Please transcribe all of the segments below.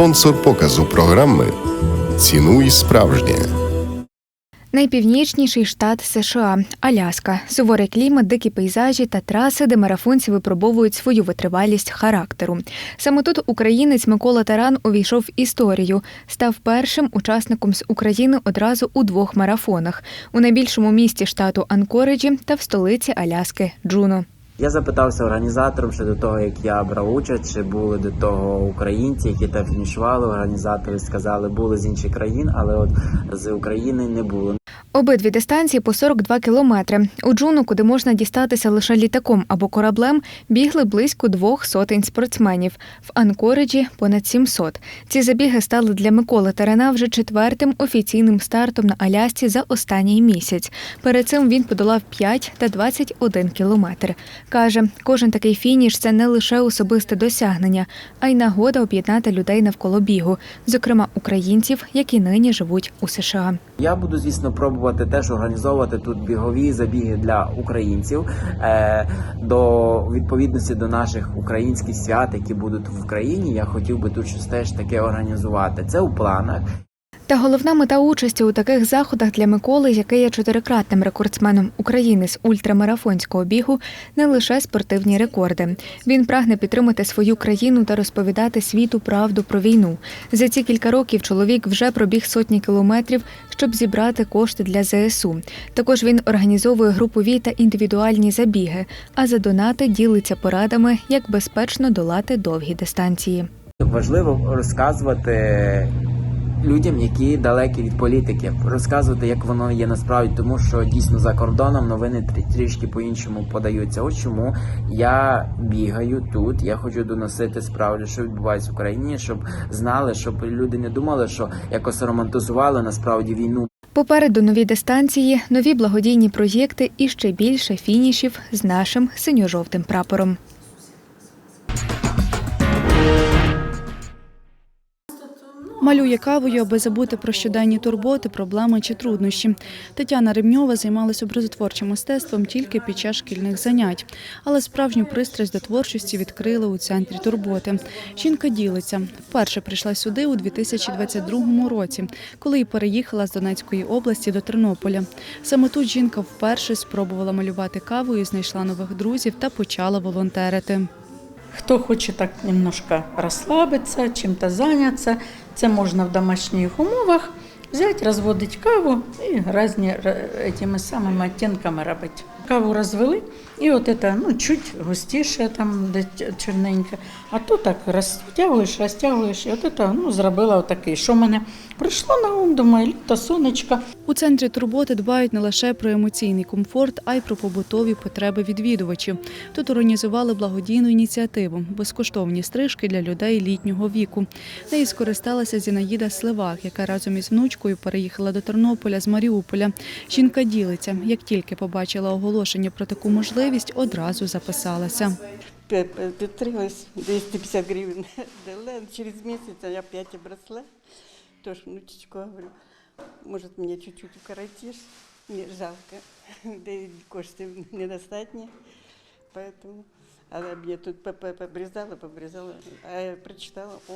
Спонсор показу програми Цінуй справжнє. Найпівнічніший штат США Аляска. Суворий клімат, дикі пейзажі та траси, де марафонці випробовують свою витривалість характеру. Саме тут українець Микола Таран увійшов в історію, став першим учасником з України одразу у двох марафонах у найбільшому місті штату Анкориджі та в столиці Аляски Джуно. Я запитався організатором ще до того, як я брав участь, чи були до того українці, які там фінішували. Організатори сказали, були з інших країн, але от з України не було. Обидві дистанції по 42 кілометри. У Джуну, куди можна дістатися лише літаком або кораблем, бігли близько двох сотень спортсменів. В Анкориджі понад 700. Ці забіги стали для Миколи Тарана вже четвертим офіційним стартом на Алясці за останній місяць. Перед цим він подолав 5 та 21 кілометр. Каже, кожен такий фініш це не лише особисте досягнення, а й нагода об'єднати людей навколо бігу, зокрема українців, які нині живуть у США. Я буду, звісно, пробувати теж організовувати тут бігові забіги для українців е, до відповідності до наших українських свят, які будуть в Україні. Я хотів би тут щось теж таке організувати. Це у планах. Та головна мета участі у таких заходах для Миколи, який є чотирикратним рекордсменом України з ультрамарафонського бігу, не лише спортивні рекорди. Він прагне підтримати свою країну та розповідати світу правду про війну. За ці кілька років чоловік вже пробіг сотні кілометрів, щоб зібрати кошти для ЗСУ. Також він організовує групові та індивідуальні забіги, а за донати ділиться порадами, як безпечно долати довгі дистанції. Важливо розказувати людям, які далекі від політики, розказувати, як воно є насправді, тому що дійсно за кордоном новини трі- трішки по-іншому подаються. Ось чому я бігаю тут. Я хочу доносити справді, що відбувається в Україні, щоб знали, щоб люди не думали, що якось романтизували насправді війну. Попереду нові дистанції, нові благодійні проєкти і ще більше фінішів з нашим синьо-жовтим прапором. Малює кавою, аби забути про щоденні турботи, проблеми чи труднощі. Тетяна Ремньова займалась образотворчим мистецтвом тільки під час шкільних занять, але справжню пристрасть до творчості відкрили у центрі турботи. Жінка ділиться. Вперше прийшла сюди у 2022 році, коли й переїхала з Донецької області до Тернополя. Саме тут жінка вперше спробувала малювати каву і знайшла нових друзів та почала волонтерити. Кто хочет так немножко расслабиться, чем-то заняться, це можна в домашніх умовах взяти, розводити каву і різні этими самими оттінками робити. Каву розвели, і от це ну, чуть густіше, там, де ч- чорненьке. А то так розтягуєш, розтягуєш, і от це ну, зробила отакий. Що мене прийшло на ум, думаю, літо, сонечко. У центрі турботи дбають не лише про емоційний комфорт, а й про побутові потреби відвідувачів. Тут організували благодійну ініціативу безкоштовні стрижки для людей літнього віку. Нею скористалася Зінаїда Сливак, яка разом із внучкою переїхала до Тернополя з Маріуполя. Жінка ділиться, як тільки побачила оголошення про таку можливість, одразу записалася. Підтрималась 250 гривень. Через місяць я опять обросла. Тож, внучечку говорю, може, мне чуть-чуть укоротишь, мне жалко, да і кошти недостатні. Поэтому она мне тут по- по- побрезала, побрезала, а я прочитала, о,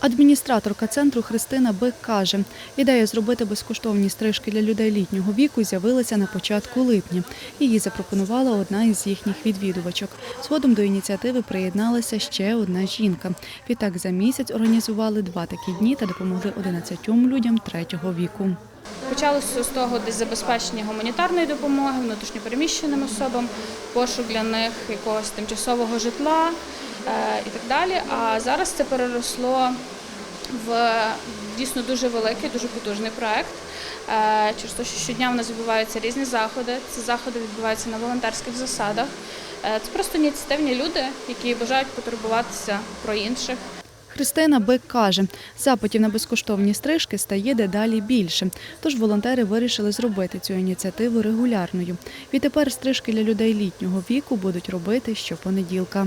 Адміністраторка центру Христина Бик каже, ідея зробити безкоштовні стрижки для людей літнього віку з'явилася на початку липня. Її запропонувала одна із їхніх відвідувачок. Згодом до ініціативи приєдналася ще одна жінка. Відтак за місяць організували два такі дні та допомогли 11 людям третього віку. Почалося з того десь забезпечення гуманітарної допомоги внутрішньопереміщеним особам, пошук для них якогось тимчасового житла е, і так далі. А зараз це переросло в дійсно дуже великий, дуже потужний проект. Е, Через те, що щодня в нас відбуваються різні заходи. Ці заходи відбуваються на волонтерських засадах. Е, Це просто ініціативні люди, які бажають потурбуватися про інших. Христина Бек каже, запитів на безкоштовні стрижки стає дедалі більше. Тож волонтери вирішили зробити цю ініціативу регулярною. Відтепер стрижки для людей літнього віку будуть робити щопонеділка.